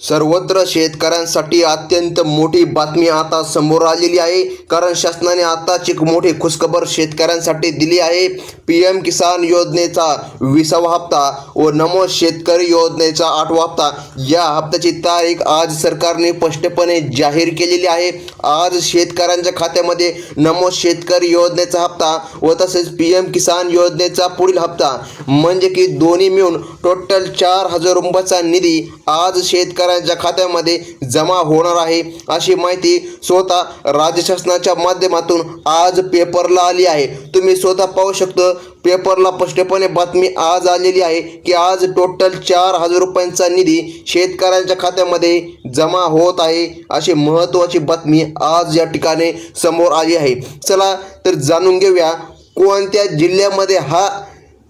सर्वत्र शेतकऱ्यांसाठी अत्यंत मोठी बातमी आता समोर आलेली आहे. कारण शासनाने आताच एक मोठी खुशखबर शेतकऱ्यांसाठी दिली आहे. पी एम किसान योजनेचा विसावा हप्ता व नमो शेतकरी योजनेचा आठवा हप्ता या हप्त्याची तारीख आज सरकारने स्पष्टपणे जाहीर केलेली आहे. आज शेतकऱ्यांच्या खात्यामध्ये नमो शेतकरी योजनेचा हप्ता व तसेच पी एम किसान योजनेचा पुढील हप्ता. म्हणजे की दोन्ही मिळून टोटल चार हजार रुपयाचा निधी आज शेतकऱ्यांच्या खात्यामध्ये जमा होणार आहे. अशी माहिती स्वतः राज्य शासनाच्या माध्यमातून आज पेपरला आली आहे. तुम्ही स्वतः पाहू शकतो पेपरला स्पष्टपणे बातमी आज आलेली आहे की आज टोटल चार हजार रुपयांचा निधी शेतकऱ्यांच्या खात्यामध्ये जमा होत आहे. अशी महत्त्वाची बातमी आज या ठिकाणी समोर आली आहे. चला तर जाणून घेऊया कोणत्या जिल्ह्यामध्ये हा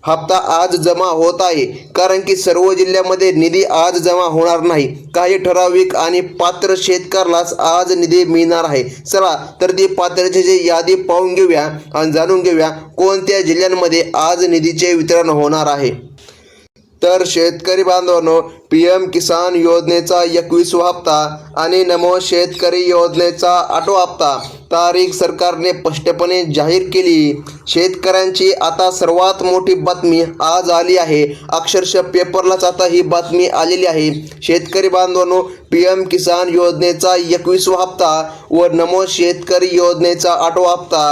हप्ता आज जमा होत आहे. कारण की सर्व जिल्ह्यामध्ये निधी आज जमा होणार नाही. काही ठराविक आणि पात्र शेतकऱ्यालाच आज निधी मिळणार आहे. चला तर ती पात्रतेची यादी पाहून घेऊया आणि जाणून घेऊया कोणत्या जिल्ह्यांमध्ये आज निधीचे वितरण होणार आहे. तर शेतकरी बांधवांनो पी एम किसान योजनेचा एकवीसवा हप्ता आणि नमो शेतकरी योजनेचा आठवा हप्ता. तारीख सरकारने स्पष्टपणे जाहीर केली. शेतकऱ्यांची आता सर्वात मोठी बातमी आज आली आहे. अक्षरशः पेपरलाच आता ही बातमी आलेली आहे. शेतकरी बांधवांनो पी एम किसान योजनेचा एकवीसवा हप्ता व नमो शेतकरी योजनेचा आठवा हप्ता.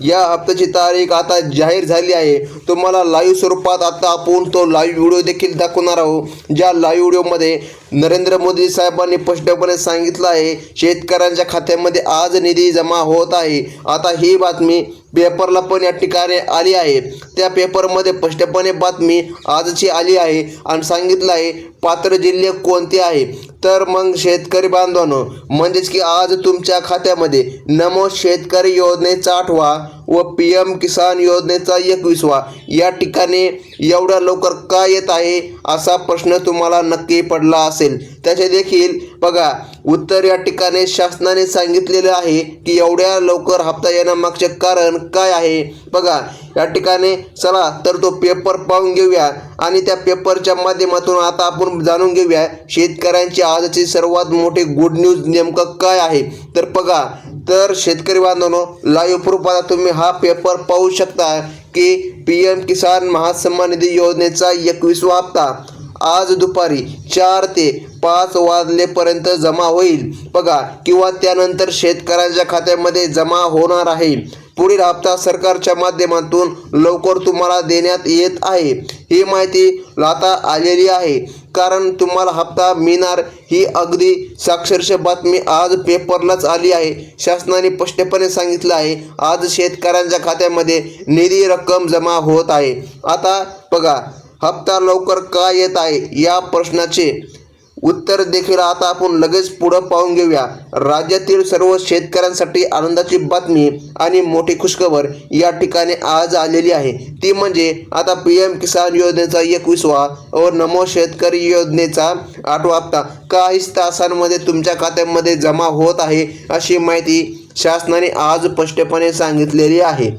या हप्त्याची तारीख आता जाहीर झाली आहे. तुम्हाला लाईव्ह स्वरूपात आता आपण तो लाईव्ह व्हिडिओ देखील दाखवणार आहोत ज्या लाईव्ह व्हिडिओमध्ये नरेंद्र मोदी साहेबांनी स्पष्टपणे सांगितलं आहे शेतकऱ्यांच्या खात्यामध्ये आज निधी जमा होत आहे. आता ही बातमी पेपरला पण या ठिकाणी आली आहे. त्या पेपरमध्ये स्पष्टपणे बातमी आजची आली आहे आणि सांगितलं आहे पात्र जिल्हे कोणते आहे? तर मग शेतकरी बांधवांनो म्हणजेच की आज तुमच्या खात्यामध्ये नमो शेतकरी योजनेचा आठवा व पी एम किसान योजनेचा एकविसवा. या ठिकाणी एवढ्या लवकर का येत आहे असा प्रश्न तुम्हाला नक्की पडला असेल. त्याचे देखील बघा उत्तर या ठिकाणी शासनाने सांगितलेलं आहे की एवढ्या लवकर हप्ता येण्यामागचे कारण काय आहे? बघा या ठिकाणी चला तर तो पेपर पाहून घेऊया आणि त्या पेपरच्या माध्यमातून आता आपण जाणून घेऊया शेतकऱ्यांची आजची सर्वात मोठी गुड न्यूज नेमकं काय आहे? तर बघा तर शेतकरी बांधवांनो लाईव्ह प्रूफ तुम्ही हा पेपर पाहू शकता की पी एम किसान महासन्मान निधी योजनेचा एकवीसवा हप्ता आज दुपारी चार ते पाच वाजलेपर्यंत जमा होईल. बघा किंवा त्यानंतर शेतकऱ्यांच्या खात्यामध्ये जमा होणार आहे. पुढील हप्ता सरकारच्या माध्यमातून लवकर तुम्हाला देण्यात येत आहे. ही माहिती आता आलेली आहे. कारण तुम्हाला हप्ता मिळणार ही अगदी साक्षरश बातमी आज पेपरलाच आली आहे. शासनाने स्पष्टपणे सांगितलं आहे आज शेतकऱ्यांच्या खात्यामध्ये निधी रक्कम जमा होत आहे. आता बघा हप्ता लवकर का येत आहे या प्रश्नाचे उत्तर देखील आता आपण लगेच पुढं पाहून घेऊया. राज्यातील सर्व शेतकऱ्यांसाठी आनंदाची बातमी आणि मोठी खुशखबर या ठिकाणी आज आलेली आहे. ती म्हणजे आता पी एम किसान योजनेचा एकवीसवा व नमो शेतकरी योजनेचा आठवा हप्ता. काहीच तासांमध्ये तुमच्या खात्यामध्ये जमा होत आहे अशी माहिती शासनाने आज स्पष्टपणे सांगितलेली आहे.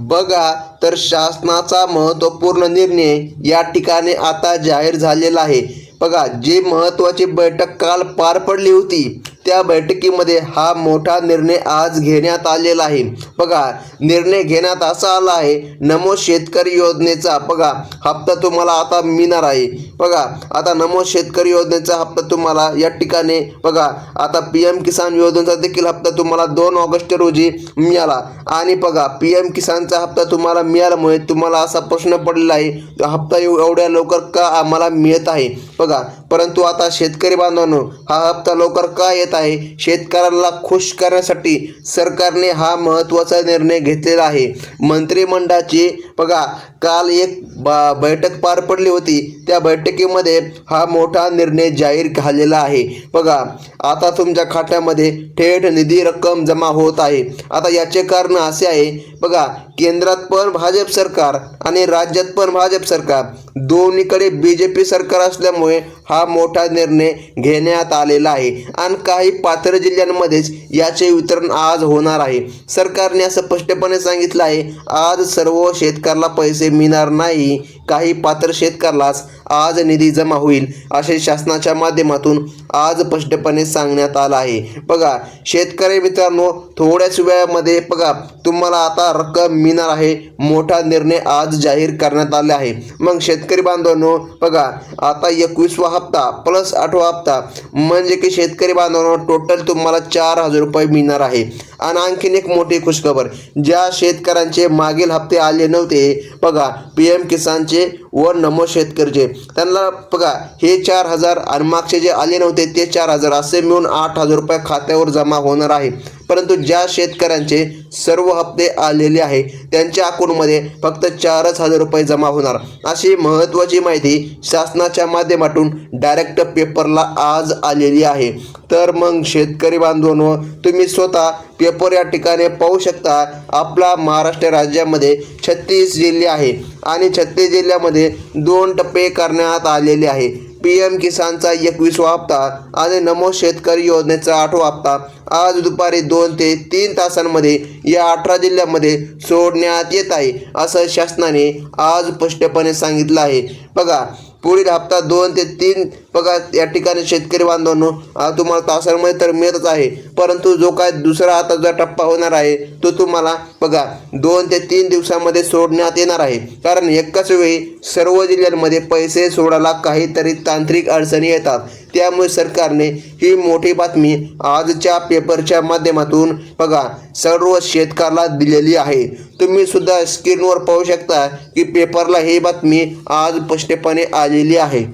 बघा तर शासनाचा महत्त्वपूर्ण निर्णय या ठिकाणी आता जाहीर झालेला आहे. बघा जी महत्त्वाची बैठक काल पार पडली होती त्या बैठकीमध्ये हा मोठा निर्णय आज घेण्यात आलेला आहे. बघा निर्णय घेण्यात असा आला आहे नमो शेतकरी योजनेचा बघा हप्ता तुम्हाला आता मिळणार आहे. बघा आता नमो शेतकरी योजनेचा हप्ता तुम्हाला या ठिकाणी बघा आता पी एम किसान योजनेचा देखील हप्ता तुम्हाला दोन ऑगस्ट रोजी मिळाला. आणि बघा पी एम किसानचा हप्ता तुम्हाला मिळाल्यामुळे तुम्हाला असा प्रश्न पडलेला आहे हप्ता एवढ्या लवकर का आम्हाला मिळत आहे? बघा परंतु आता शेतकरी बांधवांनो हा हप्ता लवकर का येत आहे? शेतकऱ्यांना खुश करण्यासाठी सरकारने हा महत्त्वाचा निर्णय घेतलेला आहे. मंत्रिमंडळाची बघा काल एक बा बैठक पार पडली होती. त्या बैठकीमध्ये हा मोठा निर्णय जाहीर झालेला आहे. बघा आता तुमच्या खात्यामध्ये थेट निधी रक्कम जमा होत आहे. आता याचे कारण असे आहे बघा केंद्रात पण भाजप सरकार आणि राज्यात पण भाजप सरकार. दोन्हीकडे बी जे पी सरकार असल्यामुळे हा मोठा निर्णय घेण्यात आलेला आहे. आणि काही पात्र जिल्ह्यांमध्येच याचे वितरण आज होणार आहे. सरकारने असं स्पष्टपणे सांगितलं आहे आज सर्व शेतकऱ्याला पैसे मिळणार नाही. काही पात्र शेतकऱ्यालाच आज निधी जमा होईल असे शासनाच्या माध्यमातून आज स्पष्टपणे सांगण्यात आलं आहे. बघा शेतकरी मित्रांनो थोड्याच वेळामध्ये बघा तुम्हाला आता रक्कम मिळणार आहे. मोठा निर्णय आज जाहीर करण्यात आला आहे. मग शेतकरी बांधवांनो बघा आता एकवीसवा हप्ता प्लस आठवा हप्ता म्हणजे की शेतकरी बांधवांनो टोटल तुम्हाला चार हजार रुपये मिळणार आहे. आणि आणखीन एक मोठी खुशखबर ज्या शेतकऱ्यांचे मागील हप्ते आले नव्हते बघा पी एम किसानचे व नमो शेतकरीचे. त्यांना बघा हे चार हजार आणि मागचे जे आले नव्हते ते चार हजार. असे मिळून आठ हजार रुपये खात्यावर जमा होणार आहे. परंतु ज्या शेतकऱ्यांचे सर्व हप्ते आलेले आहे त्यांच्या अकाउंटमध्ये फक्त चारच हजार रुपये जमा होणार. अशी महत्त्वाची माहिती शासनाच्या माध्यमातून डायरेक्ट पेपरला आज आलेली आहे. तर मग शेतकरी बांधवांनो तुम्ही स्वतः पेपर या ठिकाणी पाहू शकता. आपला महाराष्ट्र राज्यामध्ये छत्तीस जिल्हे आहे आणि छत्तीस जिल्ह्यामध्ये दोन टप्पे करण्यात आलेले आहे. पी एम किसानचा एकवीसवा हप्ता आणि नमो शेतकरी योजनेचा आठवा हप्ता आज दुपारी दोन ते तीन तासांमध्ये या अठरा जिल्ह्यामध्ये सोडण्यात येत आहे असं शासनाने आज स्पष्टपणे सांगितलं आहे. बघा पुढील हप्ता दोन ते तीन पगार या ठिकाणी शेतकरी बांधवांनो तुम्हाला तासांमध्ये तर मिळतच आहे. परंतु जो काय दुसरा आता जो टप्पा होणार आहे तो तुम्हाला बघा दोन ते तीन दिवसामध्ये सोडण्यात येणार आहे. कारण एकाच वेळी सर्व जिल्ह्यांमध्ये पैसे सोडायला काहीतरी तांत्रिक अडचणी येतात. त्यामुळे सरकारने ही मोठी बातमी आजच्या पेपरच्या माध्यमातून बघा सर्व शेतकऱ्याला दिलेली आहे. तुम्ही सुद्धा स्क्रीनवर पाहू शकता की पेपरला ही बातमी आज स्पष्टपणे आलेली आहे.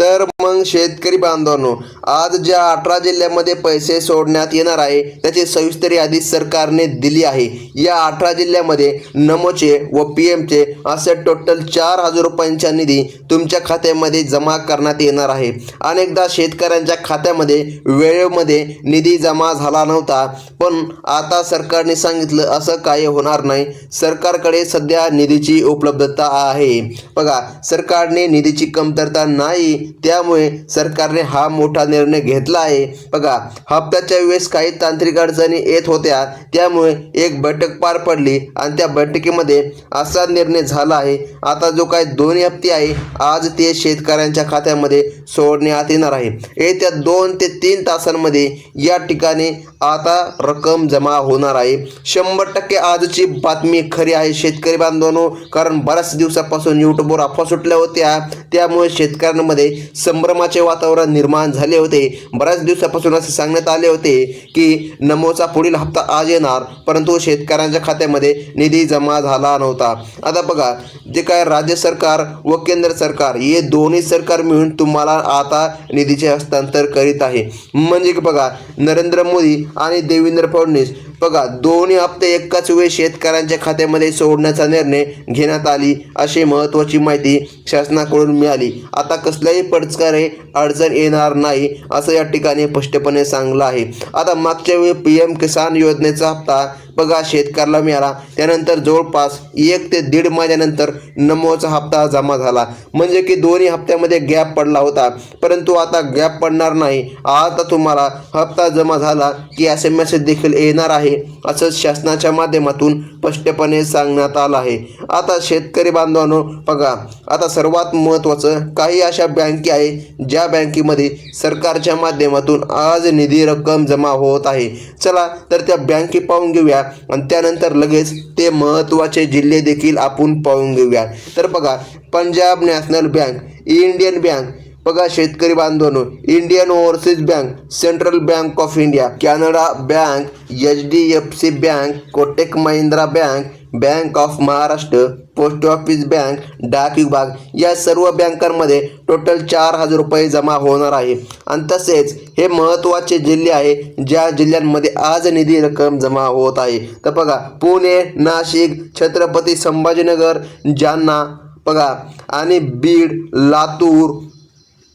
तर मग शेतकरी बांधवांनो आज ज्या अठरा जिल्ह्यामध्ये पैसे सोडण्यात येणार आहे त्याची सविस्तर यादी सरकारने दिली आहे. या अठरा जिल्ह्यामध्ये नमोचे व पी एमचे असे टोटल चार हजार रुपयांचा निधी तुमच्या खात्यामध्ये जमा करण्यात येणार आहे. अनेकदा शेतकऱ्यांच्या खात्यामध्ये वेळेमध्ये निधी जमा झाला नव्हता पण आता सरकारने सांगितलं असं काही होणार नाही. सरकारकडे सध्या निधीची उपलब्धता आहे. बघा सरकारने निधीची कमतरता नाही त्यामुळे सरकारने हा मोठा निर्णय निर्णय घेतला आहे. बघा हप्त्याच्या वेळेस काही तांत्रिक अडचणी येत होत्या. त्यामुळे एक बैठक पार पडली आणि त्या बैठकीमध्ये असा निर्णय झाला आहे. आता जो काही दोन्ही हप्ते आहे आज ते शेतकऱ्यांच्या खात्यामध्ये सोडण्यात येणार आहे. येत्या दोन ते तीन तासांमध्ये या ठिकाणी आता रक्कम जमा होणार आहे. शंभर टक्के आजची बातमी खरी आहे शेतकरी बांधवांनो. कारण बऱ्याच दिवसापासून यूट्यूबवर अफवा सुटल्या होत्या. त्यामुळे शेतकऱ्यांमध्ये संभ्रमाचे वातावरण निर्माण झाले होते. बऱ्याच दिवसापासून असे सांगण्यात आले होते की नमोचा पुढील हप्ता आज येणार परंतु शेतकऱ्यांच्या खात्यामध्ये निधी जमा झाला नव्हता. आता बघा जे काय राज्य सरकार व केंद्र सरकार हे दोन्ही सरकार मिळून तुम्हाला आता निधीचे हस्तांतर करीत आहे. म्हणजे की बघा नरेंद्र मोदी आणि देवेंद्र फडणवीस बघा दोन्ही हप्ते एकाच वेळी शेतकऱ्यांच्या खात्यामध्ये सोडण्याचा निर्णय घेण्यात आली अशी महत्त्वाची माहिती शासनाकडून मिळाली. आता कसल्याही पडचकारे अडचण येणार नाही असं या ठिकाणी स्पष्टपणे सांगलं आहे. आता मागच्या वेळी पी एम किसान योजनेचा हप्ता बघा शेतकऱ्याला मिळाला. त्यानंतर जवळपास एक ते दीड महिन्यानंतर नमोचा हप्ता जमा झाला. म्हणजे की दोन्ही हप्त्यामध्ये गॅप पडला होता. परंतु आता गॅप पडणार नाही. आता तुम्हाला हप्ता जमा झाला की एस एम एस देखील येणार आहे असं शासनाच्या माध्यमातून स्पष्टपणे सांगण्यात आलं आहे. आता शेतकरी बांधवांनो बघा. आता सर्वात महत्त्वाचं काही अशा बँके आहे ज्या बँकेमध्ये सरकारच्या माध्यमातून आज निधी रक्कम जमा होत आहे. चला तर त्या बँके पाहून घेऊया. आणि त्यानंतर लगेच ते महत्त्वाचे जिल्हे देखील आपण पाहून घेऊया. तर बघा Punjab national bank Indian bank बघा शेतकरी बांधवांनो Indian overseas bank central bank of India Canada bank H D F C bank Kotak Mahindra bank bank of Maharashtra post office bank डाक विभाग या सर्व बँकांमध्ये टोटल चार हजार रुपये जमा होणार आहे. आणि तसेच हे महत्त्वाचे जिल्हे आहे ज्या जिल्ह्यांमध्ये आज निधी रक्कम जमा होत आहे. तर बघा पुणे नाशिक छत्रपती संभाजीनगर जालना बघा आणि बीड लातूर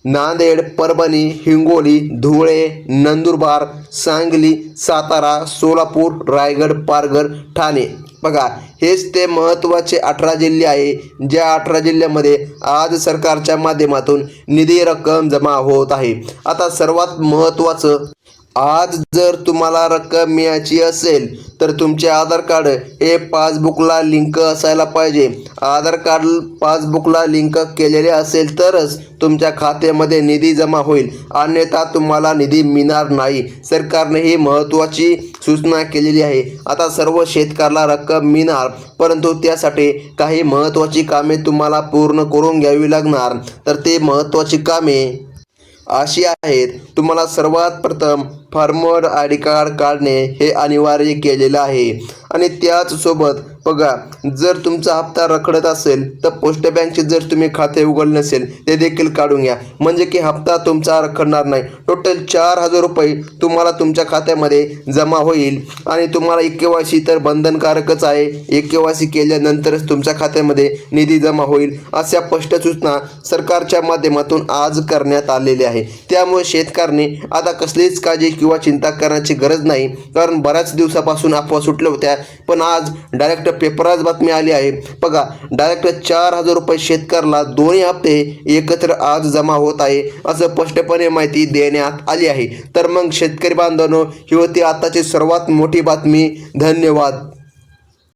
नांदेड परभणी हिंगोली धुळे नंदुरबार सांगली सातारा सोलापूर रायगड पारघर ठाणे. बघा हेच ते महत्त्वाचे अठरा जिल्हे आहे ज्या अठरा जिल्ह्यामध्ये आज सरकारच्या माध्यमातून निधी रक्कम जमा होत आहे. आता सर्वात महत्त्वाचं आज जर तुम्हाला रक्कम मिळायची असेल तर तुमचे आधार कार्ड हे पासबुकला लिंक असायला पाहिजे. आधार कार्ड पासबुकला लिंक केलेले असेल तरच तुमच्या खात्यामध्ये निधी जमा होईल. अन्यथा तुम्हाला निधी मिळणार नाही. सरकारने ही महत्त्वाची सूचना केलेली आहे. आता सर्व शेतकऱ्याला रक्कम मिळणार परंतु त्यासाठी काही महत्त्वाची कामे तुम्हाला पूर्ण करून घ्यावी लागणार. तर ते महत्त्वाची कामे अशी आहेत. तुम्हाला सर्वात प्रथम फार्मर आय डी कार्ड काढणे हे अनिवार्य केलेलं आहे. आणि त्याचसोबत बघा जर तुमचा हप्ता रखडत असेल तर पोस्ट बँकचे जर तुम्ही खाते उघडले नसेल ते देखील काढून घ्या. म्हणजे की हप्ता तुमचा रखडणार नाही. टोटल चार हजार रुपये तुम्हाला तुमच्या खात्यामध्ये जमा होईल. आणि तुम्हाला एक के वाय सी तर बंधनकारकच आहे. एक के वाय सी केल्यानंतरच तुमच्या खात्यामध्ये निधी जमा होईल. अशा स्पष्ट सूचना सरकारच्या माध्यमातून आज करण्यात आलेली आहे त्यामुळे शेतकऱ्यांनी आता कसलीच काळजी किंवा चिंता करण्याची गरज नाही. कारण बऱ्याच दिवसापासून अफवा सुटल्या होत्या. पण आज डायरेक्ट पेपरात बातमी आली आहे. बघा डायरेक्ट चार हजार रुपये शेतकऱ्याला दोन्ही हप्ते एकत्र आज जमा होत आहे असं स्पष्टपणे माहिती देण्यात आली आहे. तर मग शेतकरी बांधवांनो ही होती आताची सर्वात मोठी बातमी. धन्यवाद.